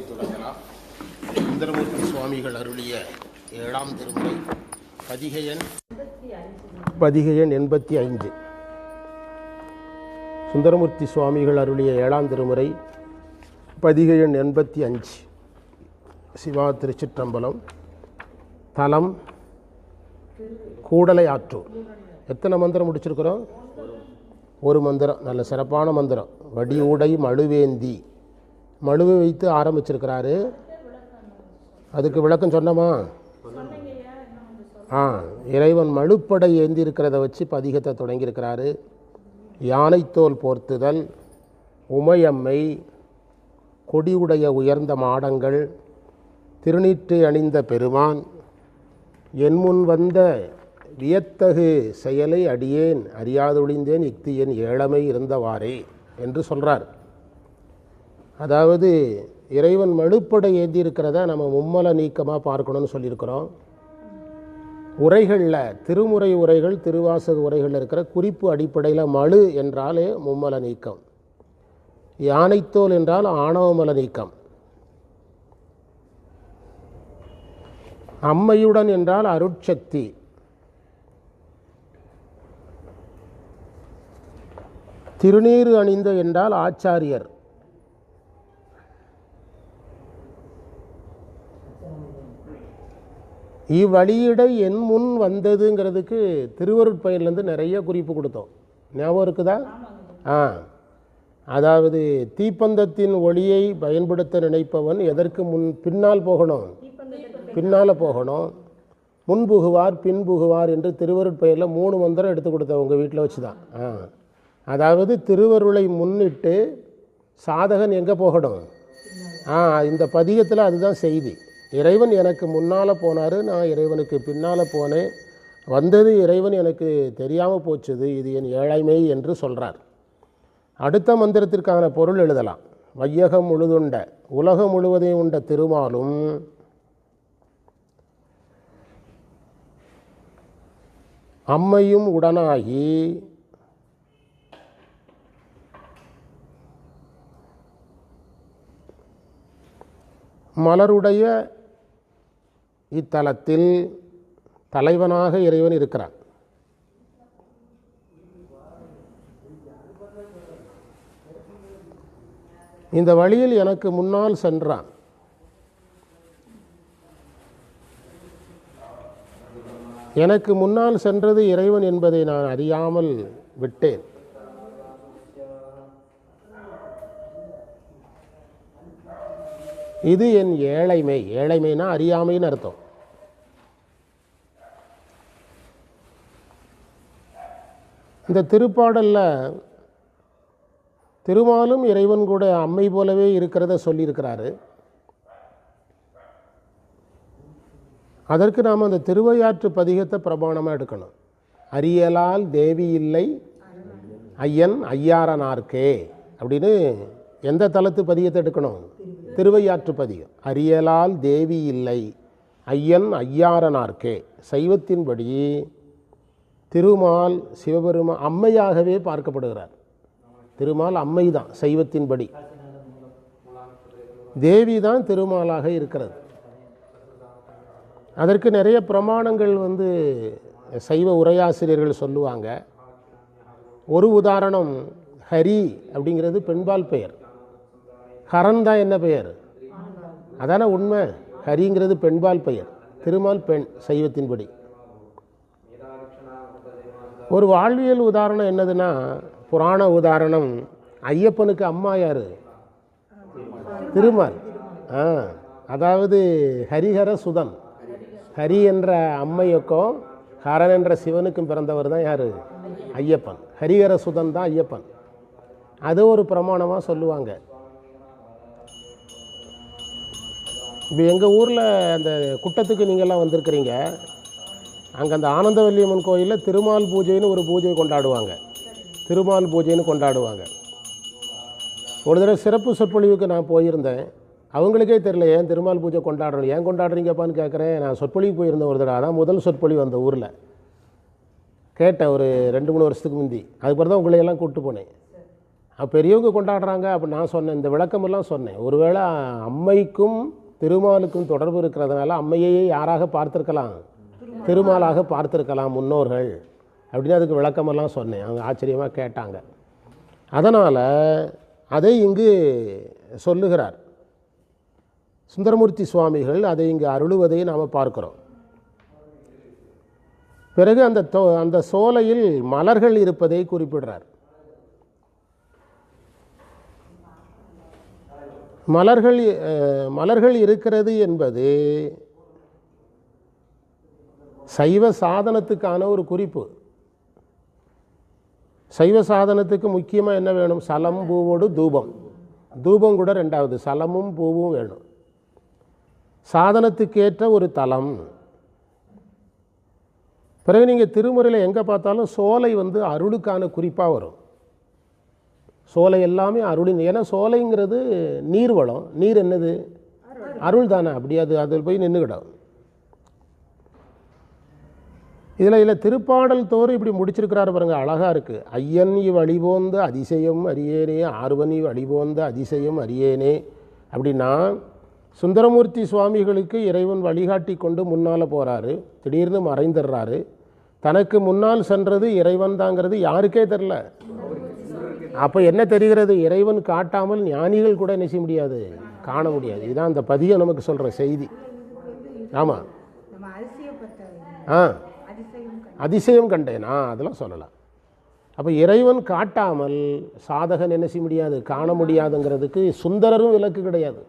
தொடங்கலாம். சுந்தரமூர்த்தி சுவாமிகள் அருளிய ஏழாம் திருமுறை பதிகையன். எண் எண்பத்தி ஐந்து. சுந்தரமூர்த்தி சுவாமிகள் அருளிய ஏழாம் திருமுறை பதிகையன் எண் எண்பத்தி அஞ்சு. சிவா திருச்சிற்றம்பலம். தலம். கூடலை ஆற்றூர். எத்தனை மந்திரம் முடிச்சிருக்கிறோம்? ஒரு மந்திரம். நல்ல சிறப்பான மந்திரம். வடிவுடை மழுவேந்தி. மனுவை வைத்து ஆரம்பிச்சிருக்கிறாரு. அதுக்கு விளக்கம் சொன்னோமா? ஆ இறைவன் மழுப்படை ஏந்தி இருக்கிறத வச்சு பதிகத்தை தொடங்கியிருக்கிறாரு. யானைத்தோல் போர்த்துதல் உமையம்மை கொடியுடைய உயர்ந்த மாடங்கள் திருநீற்றை அணிந்த பெருமான் என் முன் வந்த வியத்தகு செயலை அடியேன் அறியாதொழிந்தேன் இக்தியன் ஏழமை இருந்தவாறே என்று சொல்கிறார் அதாவது இறைவன் மழுப்படை ஏந்தி இருக்கிறத நம்ம மும்மல நீக்கமாக பார்க்கணும்னு சொல்லியிருக்கிறோம். உரைகளில் திருமுறை உரைகள் திருவாசக உரைகளில் இருக்கிற குறிப்பு அடிப்படையில் மழு என்றாலே மும்மல நீக்கம். யானைத்தோல் என்றால் ஆணவமல நீக்கம். அம்மையுடன் என்றால் அருட்சக்தி. திருநீறு அணிந்த என்றால் ஆச்சாரியர். இவ்வழியிடை என் முன் வந்ததுங்கிறதுக்கு திருவருட்பயன்லேருந்து நிறைய குறிப்பு கொடுத்தோம். ஞாபகம் இருக்குதா? ஆ. அதாவது தீப்பந்தத்தின் ஒளியை பயன்படுத்த நினைப்பவன் எதற்கு முன் பின்னால் போகணும்? பின்னால். போகணும். முன் புகுவார் பின் புகுவார் என்று திருவருட்பெயரில் மூணு மந்திரம் எடுத்து கொடுத்தேன் உங்கள் வீட்டில் வச்சு தான் ஆ. அதாவது திருவருளை முன்னிட்டு சாதகன் எங்கே போகணும்? ஆ இந்த பதிகத்தில் அதுதான் செய்தி. இறைவன் எனக்கு முன்னால் போனார் நான் இறைவனுக்கு பின்னால் போனேன். வந்தது இறைவன் எனக்கு தெரியாமல் போச்சுது இது என் ஏழைமை என்று சொல்கிறார் அடுத்த மந்திரத்திற்கான பொருள் எழுதலாம். வையகம் முழுதுண்ட உலகம் முழுவதையும் உண்ட திருமாலும் அம்மையும் உடனாகி மலருடைய இத்தலத்தில் தலைவனாக இறைவன் இருக்கிறான். இந்த வழியில் எனக்கு முன்னால் சென்றான். எனக்கு முன்னால் சென்றது இறைவன் என்பதை நான் அறியாமல் விட்டேன். இது என் ஏழைமை. ஏழைமைனா அறியாமைன்னு அர்த்தம். இந்த திருப்பாடலில் திருமாலும் இறைவன் கூட அம்மை போலவே இருக்கிறத சொல்லியிருக்கிறாரு. அதற்கு நாம் அந்த திருவையாற்று பதிகத்தை பிரமாணமாக எடுக்கணும். அரியலால் தேவி இல்லை ஐயன் ஐயாரனார்க்கே அப்படின்னு எந்த தளத்து பதிகத்தை எடுக்கணும்? திருவையாற்று பதிகம். அரியலால் தேவி இல்லை ஐயன் ஐயாரனார்க்கே. சைவத்தின்படி திருமால் சிவபெருமா அம்மையாகவே பார்க்கப்படுகிறார். திருமால் அம்மை தான் சைவத்தின்படி. தேவி தான் திருமாலாக இருக்கிறது. அதற்கு நிறைய பிரமாணங்கள் வந்து சைவ உரையாசிரியர்கள் சொல்லுவாங்க. ஒரு உதாரணம் ஹரி அப்படிங்கிறது பெண்பால் பெயர். ஹரன் தான் என்ன பெயர்? அதான உண்மை? ஹரிங்கிறது பெண்பால் பெயர். திருமால் பெண் சைவத்தின்படி. ஒரு வாழ்வியல் உதாரணம் என்னதுன்னா புராண உதாரணம் ஐயப்பனுக்கு அம்மா யார்? திருமால். ஆ அதாவது ஹரிஹர சுதன் ஹரி என்ற அம்மையக்கும் ஹரன் என்ற சிவனுக்கும் பிறந்தவர் தான் யார்? ஐயப்பன். ஹரிஹர சுதன் தான் ஐயப்பன். அது ஒரு பிரமாணமாக சொல்லுவாங்க. இப்போ எங்கள் ஊரில் அந்த குட்டத்துக்கு நீங்கள்லாம் வந்திருக்கிறீங்க. அங்கே அந்த ஆனந்தவல்லியம்மன் கோயிலில் திருமால் பூஜைன்னு ஒரு பூஜை கொண்டாடுவாங்க. திருமால் பூஜைன்னு கொண்டாடுவாங்க. ஒரு தடவை சிறப்பு சொற்பொழிவுக்கு நான் போயிருந்தேன். அவங்களுக்கே தெரில ஏன் திருமால் பூஜை கொண்டாடுறோம்? ஏன் கொண்டாடுறீங்கப்பான்னு கேட்குறேன் நான் சொற்பொழிவு போயிருந்தேன் ஒரு தடவை. அதான் முதல் சொற்பொழிவு அந்த ஊரில். கேட்டேன் ஒரு ரெண்டு மூணு வருஷத்துக்கு முந்தி. அதுக்கப்புறம் தான் உங்களையெல்லாம் கூப்பிட்டு போனேன். பெரியவங்க கொண்டாடுறாங்க. அப்போ நான் சொன்னேன் இந்த விளக்கமெல்லாம் சொன்னேன். ஒருவேளை அம்மைக்கும் திருமாலுக்கும் தொடர்பு இருக்கிறதுனால அம்மையையே யாராக பார்த்துருக்கலாம்? திருமாலாக பார்த்துருக்கலாம் முன்னோர்கள் அப்படின்னு அதுக்கு விளக்கமெல்லாம் சொன்னேன். அவங்க ஆச்சரியமாக கேட்டாங்க. அதனால் அதை இங்கு சொல்லுகிறார். சுந்தரமூர்த்தி சுவாமிகள் அதை இங்கு அருளுவதை நாம் பார்க்கிறோம். பிறகு அந்த தோ அந்த சோலையில் மலர்கள் இருப்பதை குறிப்பிடுறார். மலர்கள் மலர்கள் இருக்கிறது என்பது சைவ சாதனத்துக்கான ஒரு குறிப்பு. சைவ சாதனத்துக்கு முக்கியமாக என்ன வேணும்? சலம் பூவோடு தூபம். தூபம் கூட ரெண்டாவது. சலமும் பூவும் வேணும். சாதனத்துக்கேற்ற ஒரு தலம். பிறகு நீங்கள் திருமுறையில் எங்கே பார்த்தாலும் சோலை வந்து அருளுக்கான குறிப்பாக வரும். சோலை எல்லாமே அருளின். ஏன்னா சோலைங்கிறது நீர் வளம் நீர் என்னது? அருள் தானே. அப்படி அது அதில் போய் நின்றுக்கிடும் இதில் இதில் திருப்பாடல் தோறும் இப்படி முடிச்சிருக்கிறாரு பாருங்க அழகாக இருக்குது ஐயன் இவ் அழிபோந்த அதிசயம் அறியேனே ஆர்வன் இவ் அழிபோந்த அதிசயம் அறியேனே அப்படின்னா சுந்தரமூர்த்தி சுவாமிகளுக்கு இறைவன் வழிகாட்டி கொண்டு முன்னால் போகிறாரு திடீர்னு மறைந்துடுறாரு. தனக்கு முன்னால் சென்றது இறைவன் தாங்கிறது யாருக்கே தெரில அப்போ என்ன தெரிகிறது? இறைவன் காட்டாமல் ஞானிகள் கூட என்ன செய்ய முடியாது? காண முடியாது. இதுதான் அந்த பதியம் நமக்கு சொல்கிற செய்தி. ஆமாம் ஆ. அதிசயம் கண்டேனா? அதெல்லாம் சொல்லலாம். அப்போ இறைவன் காட்டாமல் சாதகன் என்ன செய்ய முடியாது? காண முடியாதுங்கிறதுக்கு சுந்தரரும் விலக்கு கிடையாது.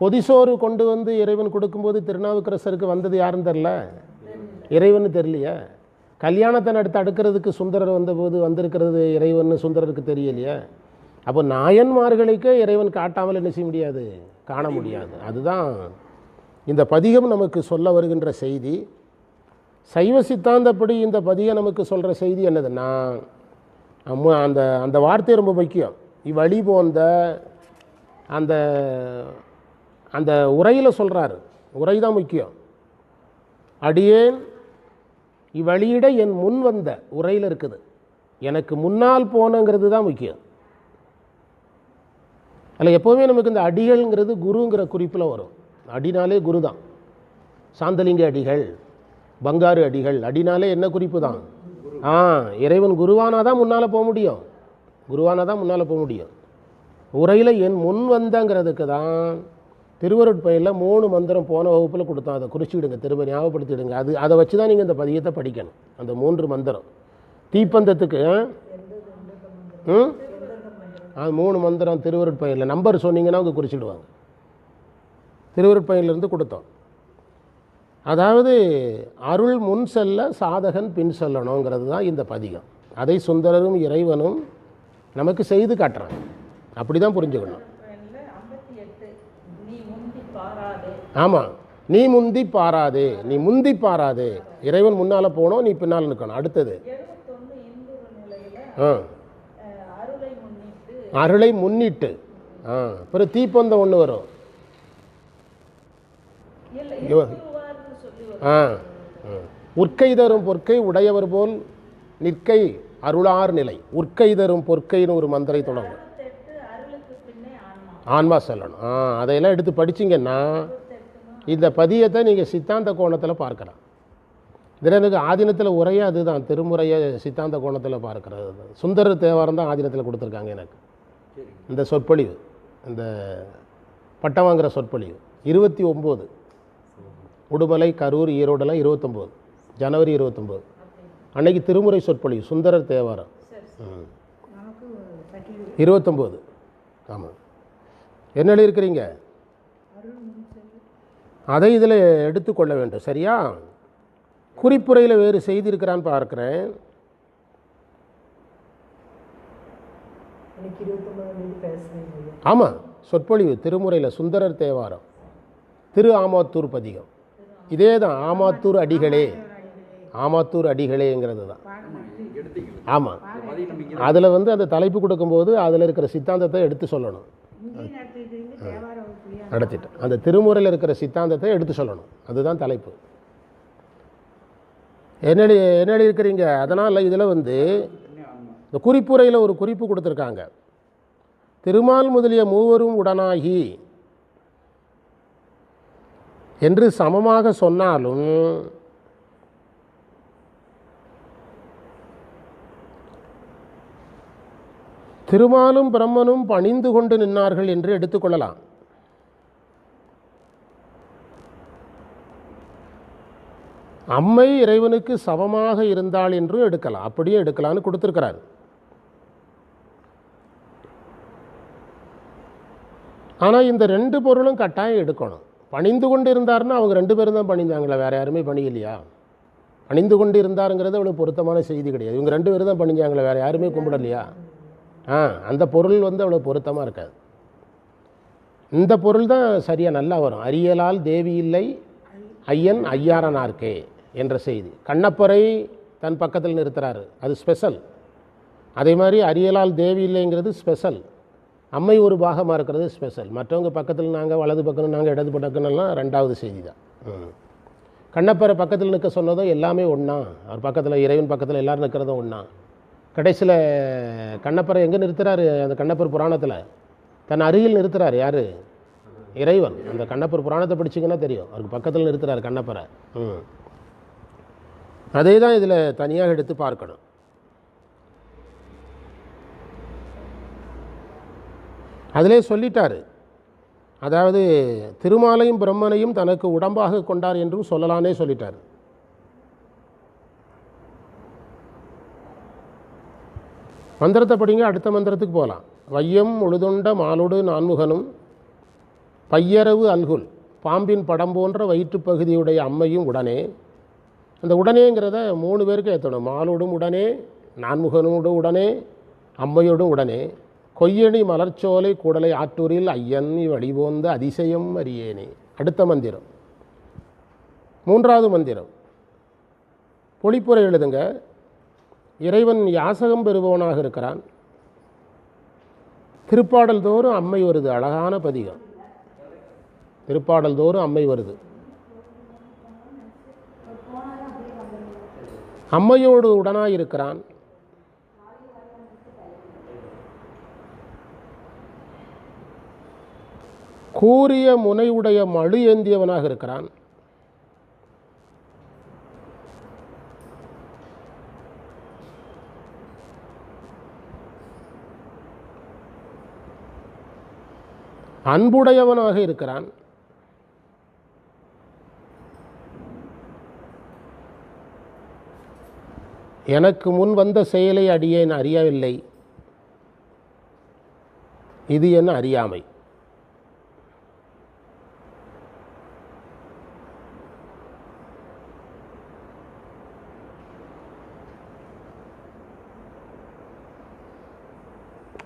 பொதிசோறு கொண்டு வந்து இறைவன் கொடுக்கும்போது திருநாவுக்கரசருக்கு வந்தது யாருன்னு தெரில இறைவன் தெரியலையே. கல்யாணத்தை நடத்த அடுக்கிறதுக்கு சுந்தரர் வந்தபோது வந்திருக்கிறது இறைவன் சுந்தரருக்கு தெரியலையே. அப்போ நாயன்மார்களுக்கே இறைவன் காட்டாமல் என்ன செய்ய முடியாது? காண முடியாது. அதுதான் இந்த பதிகம் நமக்கு சொல்ல வருகின்ற செய்தி. சைவ சித்தாந்தப்படி இந்த பதிகை நமக்கு சொல்கிற செய்தி என்னதுன்னா அம்ம அந்த அந்த வார்த்தை ரொம்ப முக்கியம். இவ்வழி போந்த அந்த அந்த உரையில் சொல்கிறாரு உரை தான் முக்கியம். அடியேன் இவ்வழியிட என் முன் வந்த உரையில் இருக்குது. எனக்கு முன்னால் போனங்கிறது தான் முக்கியம். அதில் எப்போவுமே நமக்கு இந்த அடிகள்ங்கிறது குருங்கிற குறிப்பில் வரும். அடினாலே குரு தான் சாந்தலிங்க அடிகள். பங்காரு அடிகள். அடினாலே என்ன குறிப்பு தான் ஆ இறைவன் குருவானா தான் முன்னால் போக முடியும். குருவானா தான் முன்னால் போக முடியும். உரையில் என் முன் வந்தங்கிறதுக்கு தான் திருவருட்பயிலில் மூணு மந்திரம் போன வகுப்பில் கொடுத்தோம் அதை குறிச்சிடுங்க திரும்ப ஞாபகப்படுத்திடுங்க. அது அதை வச்சு தான் நீங்கள் இந்த பதியத்தை படிக்கணும். அந்த மூன்று மந்திரம். தீப்பந்தத்துக்கு ம்? அது மூணு மந்திரம் திருவருட்பயிலில். நம்பர் சொன்னீங்கன்னா அவங்க குறிச்சிடுவாங்க. திருவருட்பயிலிருந்து கொடுத்தோம். அதாவது அருள் முன் செல்ல சாதகன் பின் செல்லணுங்கிறது தான் இந்த பதிகம். அதை சுந்தரரும் இறைவனும் நமக்கு செய்து காட்டுறாங்க. அப்படி தான் புரிஞ்சுக்கணும். ஆமாம் நீ முந்தி பாராதே நீ முந்தி பாராதே. இறைவன் முன்னால் போகணும் நீ பின்னால் நிற்கணும் அடுத்தது. ஆ. அருளை முன்னிட்டு. அருளை முன்னிட்டு ஆ அப்புறம் தீப்பந்தம் ஒன்று வரும் இல்லை இவ- திருவார்னு சொல்லி ஒரு ஆ உற்கை தரும் பொற்கை உடையவர் போல் நிற்கை அருளார் நிலை. உற்கை தரும் பொற்கைன்னு ஒரு மந்திரை தொடங்கும். ஆன்மா செல்லணும். ஆ அதையெல்லாம் எடுத்து படிச்சிங்கன்னா இந்த பதியத்தை நீங்கள் சித்தாந்த கோணத்தில் பார்க்கலாம். இதில் ஆதீனத்தில் உரையே அதுதான். திருமுறையை சித்தாந்த கோணத்தில் பார்க்கறது சுந்தர தேவாரம் தான் ஆதீனத்தில் கொடுத்துருக்காங்க எனக்கு. இந்த சொற்பொழிவு இந்த பட்டம் வாங்குற சொற்பொழிவு. இருபத்தி ஒம்பது. உடுமலை கரூர் ஈரோடெல்லாம் இருபத்தொம்போது. ஜனவரி இருபத்தொம்போது. அன்னைக்கு திருமுறை சொற்பொழிவு சுந்தரர் தேவாரம். இருபத்தொம்போது. ஆமாம் என்ன எழுதியிருக்கிறீங்க? செல்ல அதை இதில் எடுத்துக்கொள்ள வேண்டும். சரியா? குறிப்புரையில் வேறு செய்தி இருக்கிறான்னு பார்க்குறேன் ஆமாம் சொற்பொழிவு திருமுறையில் சுந்தரர் தேவாரம். திரு ஆமாத்தூர் பதிகம். இதே தான் ஆமாத்தூர் அடிகளே. ஆமாத்தூர் அடிகளேங்கிறது தான். ஆமாம் அதில் வந்து அந்த தலைப்பு கொடுக்கும்போது அதில் இருக்கிற சித்தாந்தத்தை எடுத்து சொல்லணும். இங்கே நடத்திட்டு. அந்த திருமுறையில் இருக்கிற சித்தாந்தத்தை எடுத்து சொல்லணும். அதுதான் தலைப்பு. என்னடி என்னடி இருக்கிறீங்க? அதனால் இதில் வந்து இந்த குறிப்புரையில் ஒரு குறிப்பு கொடுத்துருக்காங்க. திருமால் முதலிய மூவரும் உடனாகி என்று சமமாக சொன்னாலும் திருமாலும் பிரம்மனும் பணிந்து கொண்டு நின்னார்கள் என்று எடுத்துக்கொள்ளலாம் அம்மை இறைவனுக்கு சமமாக இருந்தாள் என்றும் எடுக்கலாம். அப்படியே எடுக்கலாம்னு கொடுத்துருக்கிறார். ஆனால் இந்த ரெண்டு பொருளும் கட்டாயம் எடுக்கணும். பணிந்து கொண்டு இருந்தாருன்னா அவங்க ரெண்டு பேரும் தான் பணிந்தாங்களே வேறு யாருமே பணியலையா? பணிந்து கொண்டு இருந்தாருங்கிறது அவ்வளோ பொருத்தமான செய்தி கிடையாது. இவங்க ரெண்டு பேரும் தான் பணிஞ்சாங்களே வேறு யாருமே கும்பிடலையா? ஆ அந்த பொருள் வந்து அவ்வளோ பொருத்தமாக இருக்காது. இந்த பொருள் தான் சரியாக நல்லா வரும். அரியலால் தேவி இல்லை ஐயன் ஐயாரனார்க்கே என்ற செய்தி. கண்ணப்பரை தன் பக்கத்தில் நிறுத்துறாரு. அது ஸ்பெஷல் அதே மாதிரி அரியலால் தேவி இல்லைங்கிறது ஸ்பெஷல் அம்மை ஒரு பாகமாக இருக்கிறது ஸ்பெஷல் மற்றவங்க பக்கத்தில் நாங்கள் வலது பக்கம் நாங்கள் இடது பக்கம்லாம் ரெண்டாவது செய்தி தான் ம். கண்ணப்பரை பக்கத்தில் நிற்க சொன்னதும் எல்லாமே ஒன்றா அவர் பக்கத்தில் இறைவன் பக்கத்தில் எல்லாரும் நிற்கிறதும் ஒன்றா கடைசியில் கண்ணப்பரை எங்கே நிறுத்துகிறாரு அந்த கண்ணப்பர் புராணத்தில். தன் அருகில் நிறுத்துகிறார் யார்? இறைவன். அந்த கண்ணப்பர் புராணத்தை படிச்சிங்கன்னா தெரியும். அவருக்கு பக்கத்தில் நிறுத்துகிறார் கண்ணப்பரை. ம். அதே தான் இதில் தனியாக எடுத்து பார்க்கணும். அதிலே சொல்லிட்டார். அதாவது திருமாலையும் பிரம்மனையும் தனக்கு உடம்பாக கொண்டார் என்றும் சொல்லலானே சொல்லிட்டார். மந்திரத்தை படிங்க அடுத்த மந்திரத்துக்கு போகலாம். வையம் முழுதுண்ட மாலுடு நான்முகனும் பையரவு அல்குல் பாம்பின் படம் போன்ற வயிற்றுப் பகுதியுடைய அம்மையும் உடனே அந்த உடனேங்கிறத மூணு பேருக்கு ஏற்றணும். மாலோடும் உடனே நான்முகனோடு உடனே அம்மையோடும் உடனே. கொய்யணி மலர்ச்சோலை கூடலை ஆற்றூரில் ஐயன் வழிபோந்த அதிசயம் அறியேனே. அடுத்த மந்திரம். மூன்றாவது மந்திரம். பொழிப்புரை எழுதுங்க. இறைவன் யாசகம் பெறுபவனாக இருக்கிறான். திருப்பாடல் தோறும் அம்மை வருது. அழகான பதிகம். திருப்பாடல் தோறும் அம்மை வருது. அம்மையோடு உடனாயிருக்கிறான் கூறிய முனைவுடைய மழு ஏந்தியவனாக இருக்கிறான். அன்புடையவனாக இருக்கிறான். எனக்கு முன் வந்த செயலை அடியேன் அறியவில்லை. இது என்ன அறியாமை.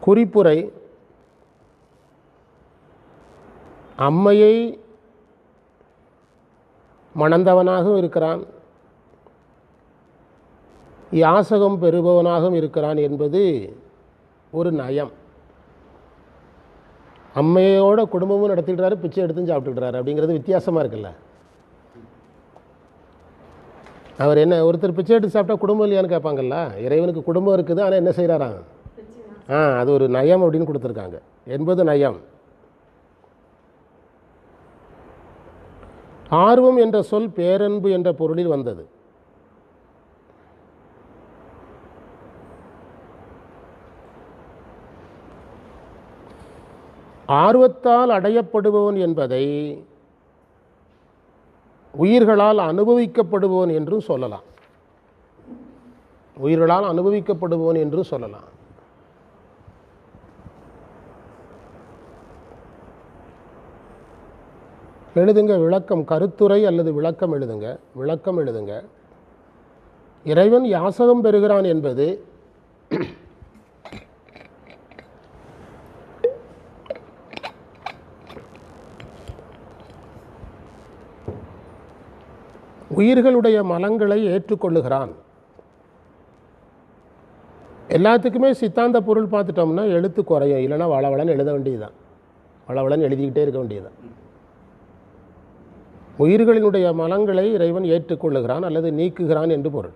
குறிப்புரை அம்மையை மணந்தவனாகவும் இருக்கிறான். யாசகம் பெறுபவனாகவும் இருக்கிறான் என்பது ஒரு நயம். அம்மையோட குடும்பமும் நடத்திடுறாரு பிச்சை எடுத்து சாப்பிட்டுக்கிறாரு அப்படிங்கிறது வித்தியாசமாக இருக்குல்ல. அவர் என்ன ஒருத்தர் பிச்சை எடுத்து சாப்பிட்டா குடும்பம் இல்லையான்னு கேட்பாங்கல்ல? இறைவனுக்கு குடும்பம் இருக்குது ஆனால் என்ன செய்கிறாரான் ஆ அது ஒரு நயம் அப்படின்னு கொடுத்துருக்காங்க. என்பது நயம். ஆர்வம் என்ற சொல் பேரன்பு என்ற பொருளில் வந்தது. ஆர்வத்தால் அடையப்படுபவன் என்பதை உயிர்களால் அனுபவிக்கப்படுபவன் என்றும் சொல்லலாம். உயிர்களால் அனுபவிக்கப்படுபவன் என்றும் சொல்லலாம். எழுதுங்க விளக்கம். கருத்துரை அல்லது விளக்கம் எழுதுங்க. விளக்கம் எழுதுங்க. இறைவன் யாசகம் பெறுகிறான் என்பது உயிர்களுடைய மலங்களை ஏற்றுக்கொள்ளுகிறான். எல்லாத்துக்குமே சித்தாந்த பொருள் பார்த்துட்டோம்னா எழுத்து குறையும். இல்லைன்னா வளவளன்னு எழுத வேண்டியதுதான். வளவளன்னு எழுதிக்கிட்டே இருக்க வேண்டியதுதான். உயிர்களினுடைய மலங்களை இறைவன் ஏற்றுக்கொள்ளுகிறான் அல்லது நீக்குகிறான் என்று பொருள்.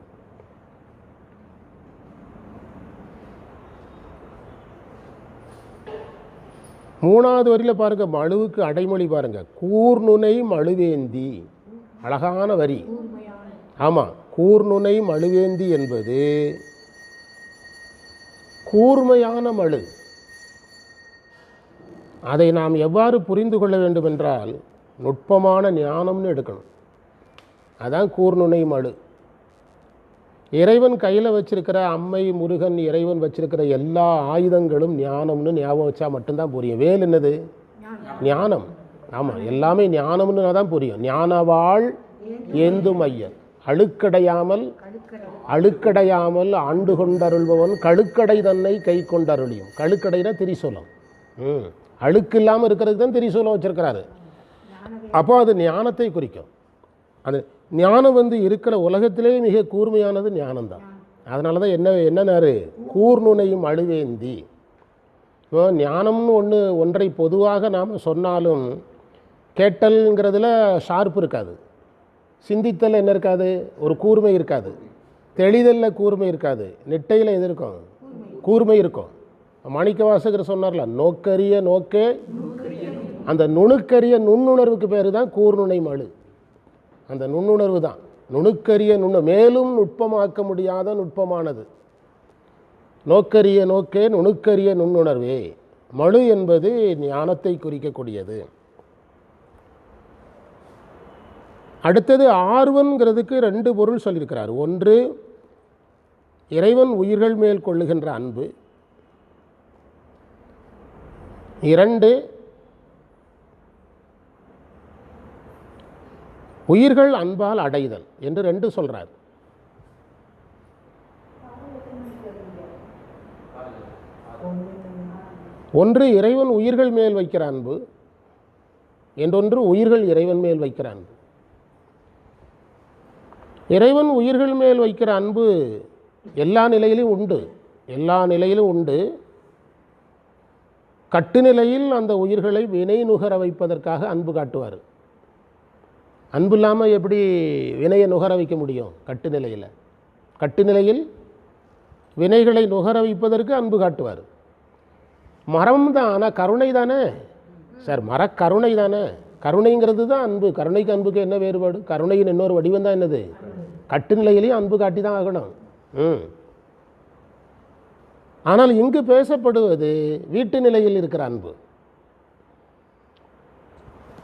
மூணாவது வரியில் பாருங்க மழுவுக்கு அடைமொழி பாருங்க. கூர்நுனை மழுவேந்தி. அழகான வரி. ஆமாம் கூர்நுனை மழுவேந்தி என்பது கூர்மையான மழு. அதை நாம் எவ்வாறு புரிந்து கொள்ள வேண்டும் என்றால் நுட்பமான ஞானம்னு எடுக்கணும். அதான் கூர்நுனை மழு இறைவன் கையில் வச்சிருக்கிற அம்மை முருகன் இறைவன் வச்சிருக்கிற எல்லா ஆயுதங்களும் ஞானம்னு ஞாபகம் வச்சா மட்டும்தான் புரியும். வேல் என்னது? ஞானம். ஆமாம் எல்லாமே ஞானம்னு தான் புரியும். ஞானவாள் ஏந்தும் ஐயன் அழுக்கடையாமல் அழுக்கடையாமல் ஆண்டு கொண்டருள்பவன் கழுக்கடை தன்னை கை கொண்டருளியும். கழுக்கடைனா திரிசூலம். ம். அழுக்கு இல்லாமல் இருக்கிறதுக்கு தான் திரிசூலம் வச்சிருக்கிறாரு. அப்போ அது ஞானத்தை குறிக்கும். அது ஞானம் வந்து இருக்கிற உலகத்திலே மிக கூர்மையானது ஞானம்தான். அதனால தான் என்ன என்னன்னாரு? கூர்நுனையும் அழுவேந்தி. இப்போ ஞானம்னு ஒன்று ஒன்றை பொதுவாக நாம் சொன்னாலும் கேட்டல்ங்கிறதுல ஷார்ப் இருக்காது. சிந்தித்தல் என்ன இருக்காது? ஒரு கூர்மை இருக்காது. தெளிதலில் கூர்மை இருக்காது. நெட்டையில் எது இருக்கும்? கூர்மை இருக்கும். மாணிக்க வாசகர் சொன்னார்ல நோக்கரிய நோக்கே அந்த நுணுக்கரிய நுண்ணுணர்வுக்கு பேர் தான் கூர்நுனை மழு. அந்த நுண்ணுணர்வு தான். நுணுக்கரிய நுண்ணு மேலும் நுட்பமாக்க முடியாத நுட்பமானது. நோக்கரிய நோக்கே நுணுக்கரிய நுண்ணுணர்வே. மழு என்பது ஞானத்தை குறிக்கக்கூடியது. அடுத்தது ஆர்வங்கிறதுக்கு ரெண்டு பொருள் சொல்லியிருக்கிறார். ஒன்று இறைவன் உயிர்கள் மேல் கொள்ளுகின்ற அன்பு. இரண்டு உயிர்கள் அன்பால் அடைதல் என்று ரெண்டு சொல்கிறார் ஒன்று இறைவன் உயிர்கள் மேல் வைக்கிற அன்பு என்றொன்று உயிர்கள் இறைவன் மேல் வைக்கிற அன்பு. இறைவன் உயிர்கள் மேல் வைக்கிற அன்பு எல்லா நிலையிலும் உண்டு எல்லா நிலையிலும் உண்டு. கட்டுநிலையில் அந்த உயிர்களை வினை நுகர வைப்பதற்காக அன்பு காட்டுவார். அன்பு இல்லாமல் எப்படி வினையை நுகர வைக்க முடியும்? கட்டுநிலையில். கட்டுநிலையில் வினைகளை நுகர வைப்பதற்கு அன்பு காட்டுவார். மரம் தான் ஆனால் கருணை தானே? சார் மர கருணை தானே? கருணைங்கிறது தான் அன்பு. கருணைக்கு அன்புக்கு என்ன வேறுபாடு? கருணையின் இன்னொரு வடிவம் தான் என்னது? கட்டுநிலையிலையும் அன்பு காட்டி தான் ஆகணும். ம். ஆனால் இங்கு பேசப்படுவது வீட்டு நிலையில் இருக்கிற அன்பு.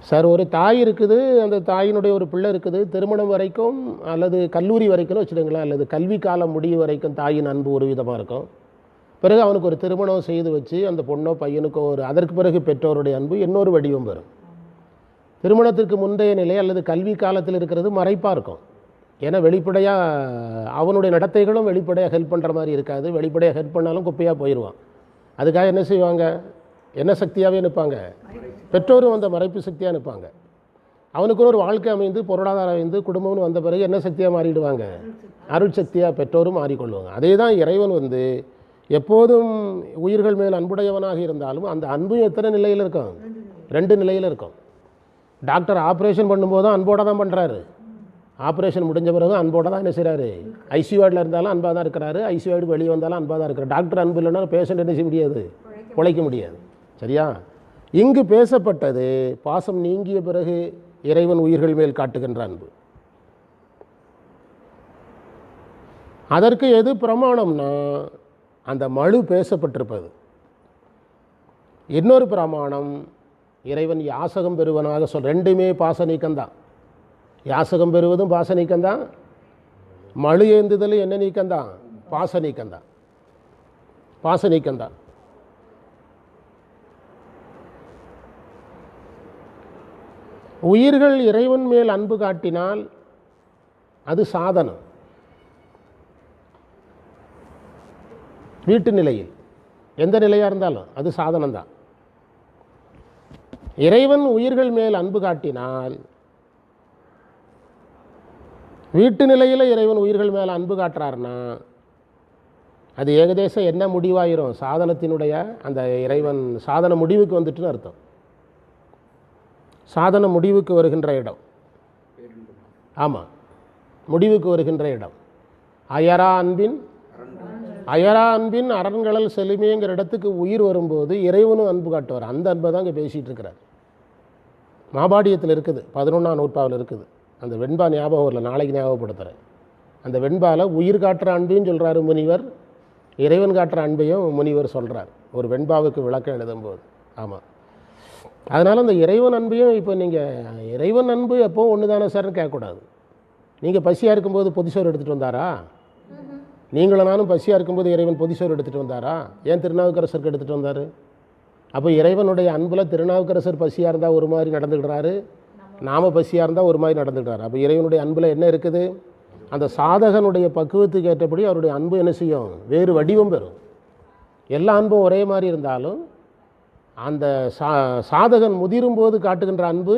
சார் ஒரு தாய் இருக்குது அந்த தாயினுடைய ஒரு பிள்ளை இருக்குது திருமணம் வரைக்கும் அல்லது கல்லூரி வரைக்கும் வச்சுடுங்களேன் அல்லது கல்வி காலம் முடிவு வரைக்கும் தாயின் அன்பு ஒரு விதமாக இருக்கும். பிறகு அவனுக்கு ஒரு திருமணம் செய்து வச்சு அந்த பொண்ணோ பையனுக்கோ ஒரு அதற்கு பிறகு பெற்றோருடைய அன்பு இன்னொரு வடிவம் வரும். திருமணத்திற்கு முந்தைய நிலை அல்லது கல்வி காலத்தில் இருக்கிறது மறைப்பாக இருக்கும். ஏன்னா வெளிப்படையாக அவனுடைய நடத்தைகளும் வெளிப்படையாக ஹெல்ப் பண்ணுற மாதிரி இருக்காது. வெளிப்படையாக ஹெல்ப் பண்ணாலும் குப்பையாக போயிடுவான் அதுக்காக என்ன செய்வாங்க? என்ன சக்தியாகவே நிற்பாங்க? பெற்றோரும் அந்த மறைப்பு சக்தியாக நிற்பாங்க. அவனுக்கு ஒரு வாழ்க்கை அமைந்து பொருளாதாரம் அமைந்து குடும்பம்னு வந்த பிறகு என்ன சக்தியாக மாறிடுவாங்க? அருள் சக்தியாக பெற்றோரும் மாறிக்கொள்வாங்க. அதே தான் இறைவன் வந்து எப்போதும் உயிர்கள் மேல் அன்புடையவனாக இருந்தாலும் அந்த அன்பு எத்தனை நிலையில் இருக்கும்? ரெண்டு நிலையில் இருக்கும். டாக்டர் ஆப்ரேஷன் பண்ணும்போதும் அன்போட தான் பண்ணுறாரு ஆப்ரேஷன் முடிஞ்ச பிறகு அன்போட தான் என்ன செய்கிறாரு ஐசியூவார்டில் இருந்தாலும் அன்பாக தான் இருக்கிறாரு ஐசியூவார்டு வெளியே வந்தாலும் அன்பாக தான் இருக்கிறார். டாக்டர் அன்பு இல்லைன்னா பேஷண்ட் என்ன செய்ய முடியாது. உழைக்க முடியாது. சரியா? இங்கு பேசப்பட்டது பாசம் நீங்கிய பிறகு இறைவன் உயிர்கள் மேல் காட்டுகின்ற அன்பு. அதற்கு எது பிரமாணம்னா அந்த மழு பேசப்பட்டிருப்பது. இன்னொரு பிரமாணம் இறைவன் யாசகம் பெறுவனாக சொல் ரெண்டுமே பாச நீக்கம்தான். யாசகம் பெறுவதும் பாச நீக்கம்தான். மழு ஏந்துதலும் என்ன நீக்கம்தான்? பாச நீக்கம்தான். பாச நீக்கம்தான். உயிர்கள் இறைவன் மேல் அன்பு காட்டினால் அது சாதனம். வீட்டு நிலையில். எந்த நிலையாக இருந்தாலும் அது சாதனம்தான். இறைவன் உயிர்கள் மேல் அன்பு காட்டினால் வீட்டு நிலையில் இறைவன் உயிர்கள் மேல் அன்பு காட்டுறாருன்னா அது ஏகதேசம் என்ன முடிவாயிரும்? சாதனத்தினுடைய அந்த இறைவன் சாதன முடிவுக்கு வந்துட்டுன்னு அர்த்தம். சாதன முடிவுக்கு வருகின்ற இடம். ஆமாம் முடிவுக்கு வருகின்ற இடம். அயரா அன்பின் அயரா அன்பின் அரண்களல் செலுமேங்கிற இடத்துக்கு உயிர் வரும்போது இறைவனும் அன்பு காட்டுவார். அந்த அன்பை தான் இங்கே பேசிகிட்டு இருக்கிறார். மாபாடியத்தில் இருக்குது பதினொன்றாம் நூற்பாவில் இருக்குது. அந்த வெண்பா ஞாபகம் வரல நாளைக்கு ஞாபகப்படுத்துகிறேன் அந்த வெண்பாவில் உயிர் காட்டுற அன்பையும் சொல்கிறாரு முனிவர் இறைவன் காட்டுற அன்பையும் முனிவர் சொல்கிறார் ஒரு வெண்பாவுக்கு விளக்கம் எழுதும்போது. ஆமாம் அதனால் அந்த இறைவன் அன்பையும் இப்போ நீங்கள் இறைவன் அன்பு எப்போ ஒன்று தானே சார்னு கேட்கக்கூடாது. நீங்கள் பசியாக இருக்கும்போது பொதிசோறு எடுத்துகிட்டு வந்தாரா? நீங்களும் நானும் பசியாக இருக்கும்போது இறைவன் பொதிசோறு எடுத்துகிட்டு வந்தாரா? ஏன் திருநாவுக்கரசருக்கு எடுத்துகிட்டு வந்தார்? அப்போ இறைவனுடைய அன்பில் திருநாவுக்கரசர் பசியாக இருந்தால் ஒரு மாதிரி நடந்துக்கிறாரு. நாம பசியாக இருந்தால் ஒரு மாதிரி நடந்துக்கிறாரு. அப்போ இறைவனுடைய அன்பில் என்ன இருக்குது? அந்த சாதகனுடைய பக்குவத்துக்கு ஏற்றபடி அவருடைய அன்பு என்ன செய்யும்? வேறு வடிவம் பெறும். எல்லா அன்பும் ஒரே மாதிரி இருந்தாலும் அந்த சா சாதகன் முதிரும் போது காட்டுகின்ற அன்பு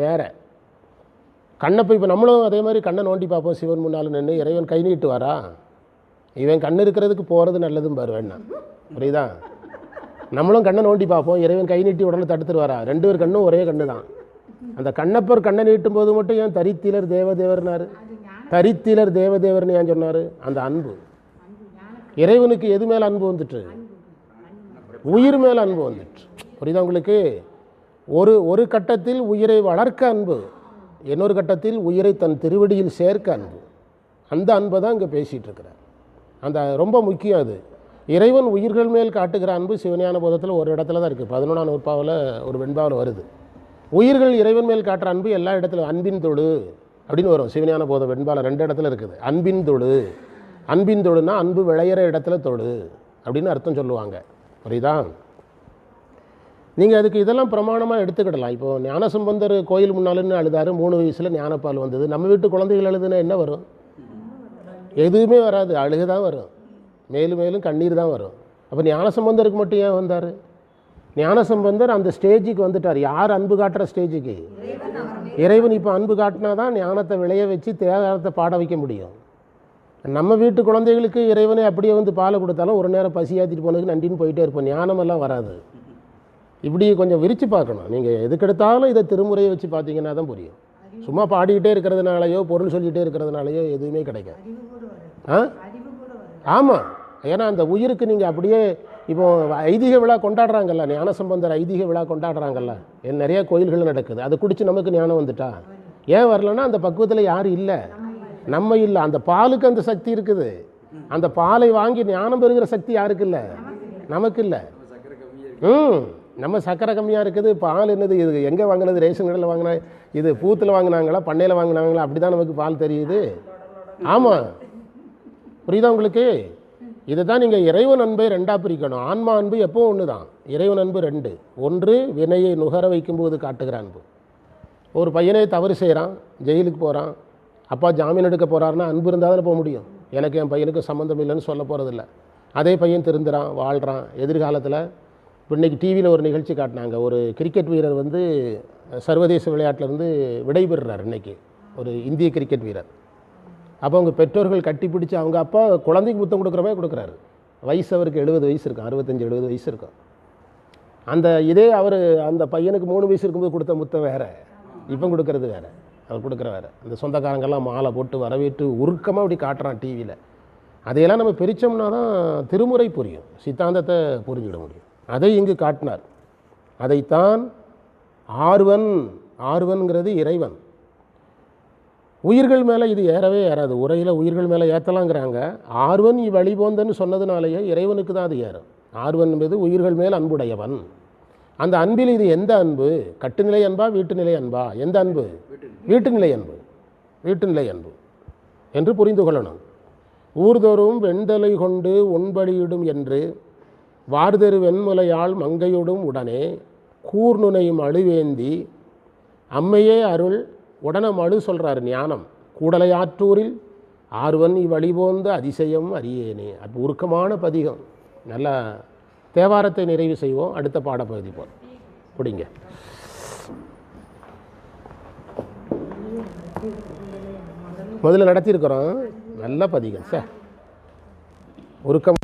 வேற. கண்ணை இப்போ இப்போ நம்மளும் அதே மாதிரி கண்ணை நோண்டி பார்ப்போம் சிவன் முன்னால் நின்று இறைவன் கை நீட்டு வரா இவன் கண் இருக்கிறதுக்கு போகிறது நல்லதும் பாரு வேணா. புரியுதா? நம்மளும் கண்ணை நோண்டி பார்ப்போம் இறைவன் கை நீட்டி உடனே தடுத்துருவாரா? ரெண்டு பேர் கண்ணும் ஒரே கண்ணு தான். அந்த கண்ணப்பர் கண்ணை நீட்டும் போது மட்டும் ஏன் தரித்திலர் தேவதேவர்னார்? தரித்திலர் தேவதேவர்னு ஏன் சொன்னார்? அந்த அன்பு. இறைவனுக்கு எது மேலே அன்பு வந்துட்டு? உயிர் மேல் அன்பு வந்துட்டு. புரியுதா உங்களுக்கு? ஒரு ஒரு கட்டத்தில் உயிரை வளர்க்க அன்பு இன்னொரு கட்டத்தில் உயிரை தன் திருவடியில் சேர்க்க அன்பு. அந்த அன்பை தான் இங்கே பேசிகிட்டு இருக்கிறார். அந்த ரொம்ப முக்கியம் அது. இறைவன் உயிர்கள் மேல் காட்டுகிற அன்பு சிவஞான போதத்தில் ஒரு இடத்துல தான் இருக்குது பதினொன்றாம் நூற்பாவில் ஒரு வெண்பாவில் வருது. உயிர்கள் இறைவன் மேல் காட்டுற அன்பு எல்லா இடத்துலையும் அன்பின் தொழு அப்படின்னு வரும். சிவஞான போத வெண்பாவில் ரெண்டு இடத்துல இருக்குது. அன்பின் தொழு. அன்பின் தொழுனா அன்பு விளையிற இடத்துல தொழு அப்படின்னு அர்த்தம் சொல்லுவாங்க. புரியுதா? நீங்கள் அதுக்கு இதெல்லாம் பிரமாணமாக எடுத்துக்கிடலாம். இப்போ ஞானசம்பந்தர் கோயில் முன்னாலுன்னு அழுதாரு மூணு வயசில் ஞானப்பால் வந்தது. நம்ம வீட்டு குழந்தைகள் அழுதுனா என்ன வரும்? எதுவுமே வராது. அழுகு தான் வரும். மேலும் மேலும் கண்ணீர் தான் வரும். அப்போ ஞானசம்பந்தருக்கு மட்டும் ஏன் வந்தார்? ஞானசம்பந்தர் அந்த ஸ்டேஜுக்கு வந்துட்டார். யார் அன்பு காட்டுற ஸ்டேஜுக்கு? இறைவன் இப்போ அன்பு காட்டினா தான் ஞானத்தை விளைய வச்சு தேகாரத்தை பாட வைக்க முடியும். நம்ம வீட்டு குழந்தைகளுக்கு இறைவனை அப்படியே வந்து பாலை கொடுத்தாலும் ஒரு நேரம் பசி போனதுக்கு நண்டின்னு போயிட்டே இருப்போம். ஞானமெல்லாம் வராது. இப்படி கொஞ்சம் விரித்து பார்க்கணும். நீங்கள் எதுக்கெடுத்தாலும் இதை திருமுறையை வச்சு பார்த்தீங்கன்னா தான் புரியும். சும்மா பாடிக்கிட்டே இருக்கிறதுனாலையோ பொருள் சொல்லிகிட்டே இருக்கிறதுனாலையோ எதுவுமே கிடைக்காது. ஆ? ஆமாம் ஏன்னா அந்த உயிருக்கு நீங்கள் அப்படியே இப்போ ஐதீக விழா கொண்டாடுறாங்கல்ல ஞான சம்பந்தர் ஐதீக விழா கொண்டாடுறாங்கல்ல என் நிறைய கோயில்கள் நடக்குது. அதை குடித்து நமக்கு ஞானம் வந்துட்டா? ஏன் வரலன்னா அந்த பக்குவத்தில் யாரும் இல்லை. நம்ம இல்லை அந்த பாலுக்கு அந்த சக்தி இருக்குது. அந்த பாலை வாங்கி ஞானம் பெறுகிற சக்தி யாருக்கு இல்லை? நமக்கு இல்லை. ம் நம்ம சக்கரை கம்மியாக இருக்குது பால் என்னது இது எங்கே வாங்கினது ரேஷன் கடையில் வாங்கினா இது பூத்தில் வாங்கினாங்களா பண்ணையில் வாங்கினாங்களா அப்படி தான் நமக்கு பால் தெரியுது. ஆமாம் புரியுதா உங்களுக்கு? இதை தான் நீங்கள் இறைவன் அன்பை ரெண்டாக பிரிக்கணும். ஆன்மா அன்பு எப்பவும் ஒன்று தான் இறைவன் அன்பு ரெண்டு. ஒன்று வினையை நுகர வைக்கும்போது காட்டுகிற அன்பு. ஒரு பையனை தவறு செய்கிறான் ஜெயிலுக்கு போகிறான் அப்பா ஜாமீன் எடுக்க போகிறாருன்னா அன்பு இருந்தால் தானே போக முடியும். எனக்கு என் பையனுக்கு சம்மந்தம் இல்லைன்னு சொல்ல போகிறதில்ல அதே பையன் திருந்துறான் வாழ்கிறான் எதிர்காலத்தில் இப்போ இன்றைக்கி டிவியில் ஒரு நிகழ்ச்சி காட்டினாங்க. ஒரு கிரிக்கெட் வீரர் வந்து சர்வதேச விளையாட்டிலேருந்து விடைபெறுறார் இன்னைக்கு. ஒரு இந்திய கிரிக்கெட் வீரர். அப்போ அவங்க பெற்றோர்கள் கட்டி பிடிச்சி அவங்க அப்பா குழந்தைக்கு முத்தம் கொடுக்குற மாதிரி கொடுக்குறாரு. வயசு அவருக்கு எழுபது வயசு இருக்கும். அறுபத்தஞ்சு எழுபது வயசு இருக்கும். அந்த இதே அவர் அந்த பையனுக்கு மூணு வயசு இருக்கும்போது கொடுத்த முத்தம் வேறு. இப்போ கொடுக்கறது வேற. அவர் கொடுக்குற அந்த சொந்தக்காரங்கெல்லாம் மாலை போட்டு வரவேற்று உருக்கமாக அப்படி காட்டுறான் டிவியில் அதையெல்லாம் நம்ம பிரித்தோம்னா தான் திருமுறை புரியும். சித்தாந்தத்தை புரிஞ்சிட முடியும். அதை இங்கு காட்டினார். அதைத்தான் ஆர்வன் ஆர்வன்கிறது இறைவன். உயிர்கள் மேலே இது ஏறவே ஏறாது. உரையில் உயிர்கள் மேலே ஏற்றலாங்கிறாங்க ஆர்வன் இவ்வழிபோந்தன்னு சொன்னதுனாலேயே இறைவனுக்கு தான் அது ஏறும். ஆர்வன் என்பது உயிர்கள் மேல் அன்புடையவன். அந்த அன்பில் இது எந்த அன்பு? கட்டுநிலை அன்பா வீட்டுநிலை அன்பா? எந்த அன்பு? வீட்டுநிலை அன்பு வீட்டுநிலை அன்பு என்று புரிந்து கொள்ளணும். ஊர்தோறும் வெண்தலை கொண்டு ஒன்பலியிடும் என்று வார்தெரு வெண்முலையால் மங்கையோடும் உடனே கூர்நுனையும் அழுவேந்தி அம்மையே அருள் உடனே மழு சொல்கிறார் ஞானம். கூடலையாற்றூரில் ஆர்வன் இவ்வழிபோந்த அதிசயம் அறியேனே. அது உருக்கமான பதிகம். நல்லா தேவாரத்தை நிறைவு செய்வோம். அடுத்த பாடப்பகுதி போல் பிடிங்க. முதல்ல நடத்தியிருக்கிறோம். நல்ல பதிகம் சார். உருக்கம்